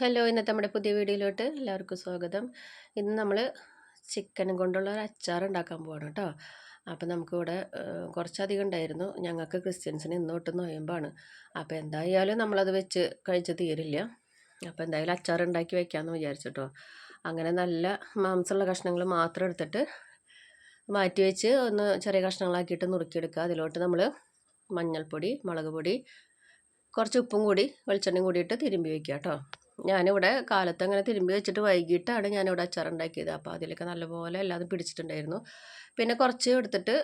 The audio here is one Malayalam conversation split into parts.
ഹലോ ഇന്നത്തെ നമ്മുടെ പുതിയ വീഡിയോയിലോട്ട് എല്ലാവർക്കും സ്വാഗതം. ഇന്ന് നമ്മൾ ചിക്കൻ കൊണ്ടുള്ള ഒരു അച്ചാർ ഉണ്ടാക്കാൻ പോവാണ് കേട്ടോ. അപ്പോൾ നമുക്കിവിടെ കുറച്ചധികം ഉണ്ടായിരുന്നു. ഞങ്ങൾക്ക് ക്രിസ്ത്യൻസിന് ഇന്ന് തൊട്ട് നോയമ്പാണ്. അപ്പോൾ എന്തായാലും നമ്മളത് വെച്ച് കഴിച്ച് തീരില്ല. അപ്പോൾ എന്തായാലും അച്ചാർ ഉണ്ടാക്കി വെക്കാമെന്ന് വിചാരിച്ചിട്ടോ. അങ്ങനെ നല്ല മാംസമുള്ള കഷ്ണങ്ങൾ മാത്രം എടുത്തിട്ട് മാറ്റി വെച്ച് ഒന്ന് ചെറിയ കഷ്ണങ്ങളാക്കിയിട്ട് നുറുക്കിയെടുക്കുക. അതിലോട്ട് നമ്മൾ മഞ്ഞൾപ്പൊടി മുളക് പൊടി കുറച്ച് ഉപ്പും കൂടി വെളിച്ചെണ്ണയും കൂടിയിട്ട് തിരുമ്പി വയ്ക്കുക കേട്ടോ. ഞാനിവിടെ കാലത്ത് അങ്ങനെ തിരുമ്പി വെച്ചിട്ട് വൈകിട്ടാണ് ഞാനിവിടെ അച്ചാർ ഉണ്ടാക്കിയത് അപ്പോൾ അതിലൊക്കെ നല്ലപോലെ എല്ലാതും പിടിച്ചിട്ടുണ്ടായിരുന്നു. പിന്നെ കുറച്ച് എടുത്തിട്ട്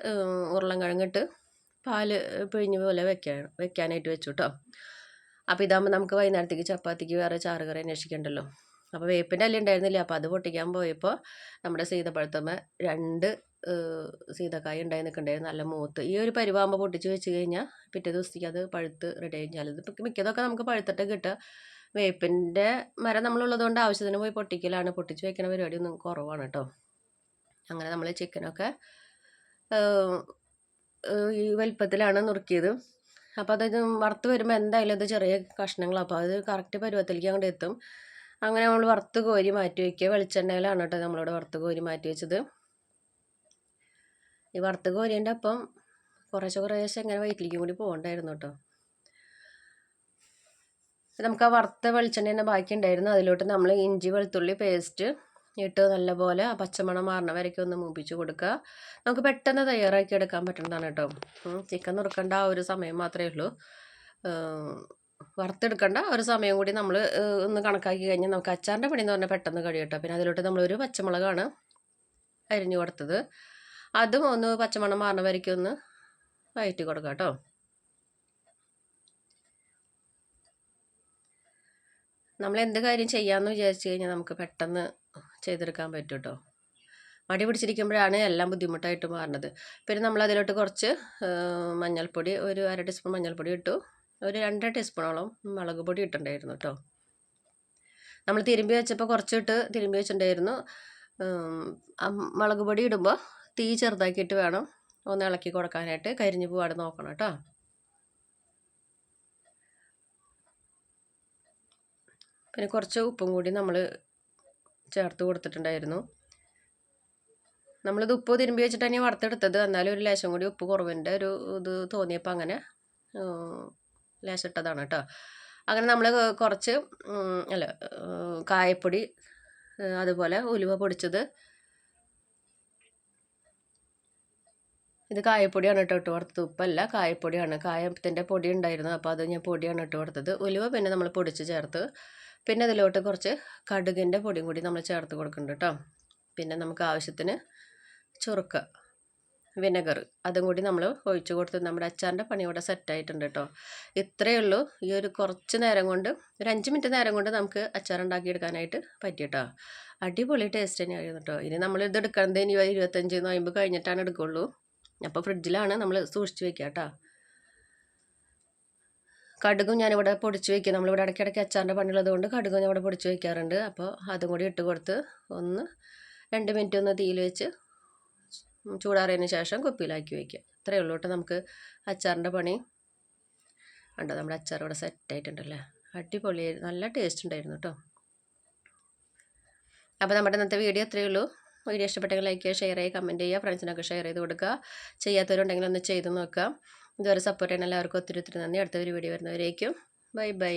ഉരുളൻകിഴങ്ങിട്ട് പാൽ പിഴിഞ്ഞ് പോലെ വെക്കാൻ വെക്കാനായിട്ട് വെച്ചു കേട്ടോ അപ്പോൾ ഇതാകുമ്പോൾ നമുക്ക് വൈകുന്നേരത്തേക്ക് ചപ്പാത്തിക്ക് വേറെ ചാറ് ചാറുകറി അന്വേഷിക്കണ്ടല്ലോ. അപ്പോൾ വേപ്പിന്റെ അല്ല ഉണ്ടായിരുന്നില്ല? അപ്പോൾ അത് പൊട്ടിക്കാൻ പോയപ്പോൾ നമ്മുടെ സീതപ്പഴത്തമ്മ രണ്ട് സീതക്കായ ഉണ്ടായി നിൽക്കണ്ടായിരുന്നു. നല്ല മൂത്ത്. ഈ ഒരു പരിവാകുമ്പോൾ പൊട്ടിച്ച് വെച്ച് കഴിഞ്ഞാൽ പിറ്റേ ദിവസത്തേക്ക് അത് പഴുത്ത് റെഡി കഴിഞ്ഞാൽ ഇത് മിക്കതൊക്കെ നമുക്ക് പഴുത്തിട്ട് കിട്ടുക. വേപ്പിന്റെ മരം നമ്മളുള്ളത് കൊണ്ട് ആവശ്യത്തിന് പോയി പൊട്ടിക്കലാണ്. പൊട്ടിച്ച് വയ്ക്കുന്ന പരിപാടി ഒന്നും കുറവാണ് കേട്ടോ അങ്ങനെ നമ്മൾ ചിക്കനൊക്കെ ഈ വലിപ്പത്തിലാണ് നുറുക്കിയത്. അപ്പോൾ അതായത് വറുത്ത് വരുമ്പോൾ എന്തായാലും അത് ചെറിയ കഷ്ണങ്ങളാണ് അപ്പോൾ അത് കറക്റ്റ് പരുവത്തിലേക്ക് അങ്ങോട്ട് എത്തും. അങ്ങനെ നമ്മൾ വറുത്ത് കോരി മാറ്റി വയ്ക്കുക വെളിച്ചെണ്ണയിലാണ് കേട്ടോ നമ്മളിവിടെ വറുത്ത് കോരി മാറ്റി വെച്ചത്. ഈ വറുത്ത് കോരിന്റെ അപ്പം കുറേശ്ശെ കുറേശ്ശെ ഇങ്ങനെ വയറ്റിലേക്കും കൂടി പോകണ്ടായിരുന്നു കേട്ടോ നമുക്ക് ആ വറുത്ത വെളിച്ചെണ്ണ തന്നെ ബാക്കി ഉണ്ടായിരുന്നു അതിലോട്ട് നമ്മൾ ഇഞ്ചി വെളുത്തുള്ളി പേസ്റ്റ് ഇട്ട് നല്ലപോലെ ആ പച്ചമണം മാറണ വരയ്ക്ക് ഒന്ന് മൂപ്പിച്ച് കൊടുക്കുക. നമുക്ക് പെട്ടെന്ന് തയ്യാറാക്കി എടുക്കാൻ പറ്റുന്നതാണ് കേട്ടോ. ചിക്കൻ നുറുക്കേണ്ട ആ ഒരു സമയം മാത്രമേ ഉള്ളൂ. വറുത്തെടുക്കേണ്ട ഒരു സമയം കൂടി നമ്മൾ ഒന്ന് കണക്കാക്കി കഴിഞ്ഞാൽ നമുക്ക് അച്ചാറിന്റെ പണി എന്ന് പറഞ്ഞാൽ പെട്ടെന്ന് കഴിയും പിന്നെ അതിലോട്ട് നമ്മളൊരു പച്ചമുളകാണ് അരിഞ്ഞു കൊടുത്തത്. അതും ഒന്ന് പച്ചമണം മാറണ വരയ്ക്ക് ഒന്ന് വയറ്റി കൊടുക്കാം കേട്ടോ. നമ്മൾ എന്ത് കാര്യം ചെയ്യാമെന്ന് വിചാരിച്ചു കഴിഞ്ഞാൽ നമുക്ക് പെട്ടെന്ന് ചെയ്തെടുക്കാൻ പറ്റും കേട്ടോ മടി പിടിച്ചിരിക്കുമ്പോഴാണ് എല്ലാം ബുദ്ധിമുട്ടായിട്ട് മാറുന്നത്. പിന്നെ നമ്മൾ അതിലോട്ട് കുറച്ച് മഞ്ഞൾപ്പൊടി ഒരു അര ടീസ്പൂൺ മഞ്ഞൾപ്പൊടി ഇട്ടു. ഒരു രണ്ടര ടീസ്പൂണോളം മുളക് പൊടി ഇട്ടിട്ടുണ്ടായിരുന്നു കേട്ടോ നമ്മൾ തിരുമ്പി വെച്ചപ്പോൾ കുറച്ചിട്ട് തിരുമ്പി വെച്ചിട്ടുണ്ടായിരുന്നു. മുളക് പൊടി ഇടുമ്പോൾ തീ ചെറുതാക്കിയിട്ട് വേണം ഒന്ന് ഇളക്കി കൊടുക്കാനായിട്ട് കരിഞ്ഞു പോവാതെ നോക്കണം കേട്ടോ പിന്നെ കുറച്ച് ഉപ്പും കൂടി നമ്മൾ ചേർത്ത് കൊടുത്തിട്ടുണ്ടായിരുന്നു. നമ്മളിത് ഉപ്പ് തിരുമ്പി വെച്ചിട്ട് തന്നെ വറുത്തെടുത്തത്. എന്നാലും ഒരു ലേശം കൂടി ഉപ്പ് കുറവിന്റെ ഒരു ഇത് തോന്നിയപ്പോൾ അങ്ങനെ ലേശം ഇട്ടതാണ് കേട്ടോ. അങ്ങനെ നമ്മൾ കുറച്ച് അല്ല കായപ്പൊടി അതുപോലെ ഉലുവ പൊടിച്ചത്. ഇത് കായപ്പൊടിയാണ് കേട്ടോ ഇട്ട് കൊടുത്തത്. ഉപ്പല്ല കായപ്പൊടിയാണ്. കായത്തിന്റെ പൊടി ഉണ്ടായിരുന്നു. അപ്പോൾ അത് ഞാൻ പൊടിയാണ് ഇട്ട് കൊടുത്തത്. ഉലുവ പിന്നെ നമ്മൾ പൊടിച്ച് ചേർത്ത്. പിന്നെ അതിലോട്ട് കുറച്ച് കടുകിന്റെ പൊടിയും കൂടി നമ്മൾ ചേർത്ത് കൊടുക്കുന്നുണ്ട് കേട്ടോ പിന്നെ നമുക്ക് ആവശ്യത്തിന് ചുറുക്ക വിനെഗർ അതും കൂടി നമ്മൾ ഒഴിച്ചു കൊടുത്ത് നമ്മുടെ അച്ചാറിന്റെ പണി ഇവിടെ സെറ്റായിട്ടുണ്ട് കേട്ടോ ഇത്രയേ ഉള്ളൂ. ഈ ഒരു കുറച്ച് നേരം കൊണ്ട് ഒരു അഞ്ച് മിനിറ്റ് നേരം കൊണ്ട് നമുക്ക് അച്ചാർ ഉണ്ടാക്കിയെടുക്കാനായിട്ട് പറ്റി കേട്ടോ അടിപൊളി ടേസ്റ്റ് തന്നെയായിരുന്നു കേട്ടോ ഇനി നമ്മൾ ഇത് എടുക്കുന്നത് ഇനി ഇരുപത്തഞ്ച് നോയമ്പ് കഴിഞ്ഞിട്ടാണ് എടുക്കുള്ളൂ. അപ്പോൾ ഫ്രിഡ്ജിലാണ് നമ്മൾ സൂക്ഷിച്ച് വെക്കുക കേട്ടോ കടുകും ഞാനിവിടെ പൊടിച്ച് വയ്ക്കും നമ്മളിവിടെ ഇടയ്ക്കിടയ്ക്ക് അച്ചാറിന്റെ പണിയുള്ളത് കൊണ്ട് കടുകും ഞാൻ ഇവിടെ പൊടിച്ച് വയ്ക്കാറുണ്ട് അപ്പോൾ അതും കൂടി ഇട്ട് കൊടുത്ത് ഒന്ന് രണ്ട് മിനിറ്റ് ഒന്ന് തീയിൽ വെച്ച് ചൂടാറിയതിന് ശേഷം കുപ്പിയിലാക്കി വയ്ക്കുക ഇത്രയേ ഉള്ളൂ കേട്ടോ നമുക്ക് അച്ചാറിന്റെ പണി. ഉണ്ടോ നമ്മുടെ അച്ചാർ ഇവിടെ സെറ്റായിട്ടുണ്ടല്ലേ അടിപൊളിയായിരുന്നു നല്ല ടേസ്റ്റ് ഉണ്ടായിരുന്നു കേട്ടോ. അപ്പോൾ നമ്മുടെ ഇന്നത്തെ വീഡിയോ അത്രയേ ഉള്ളൂ. വീഡിയോ ഇഷ്ടപ്പെട്ടെങ്കിൽ ലൈക്ക് ചെയ്യുക ഷെയർ ചെയ്യുക കമന്റ് ചെയ്യുക ഫ്രണ്ട്സിനൊക്കെ ഷെയർ ചെയ്ത് കൊടുക്കുക. ചെയ്യാത്തവരുണ്ടെങ്കിൽ ഒന്ന് ചെയ്ത് നോക്കുക. ഇതുവരെ സപ്പോർട്ട് ചെയ്യാൻ എല്ലാവർക്കും ഒത്തിരി ഒത്തിരി നന്ദി. അടുത്ത ഒരു വീഡിയോ വരുന്നവരേക്കും. Bye bye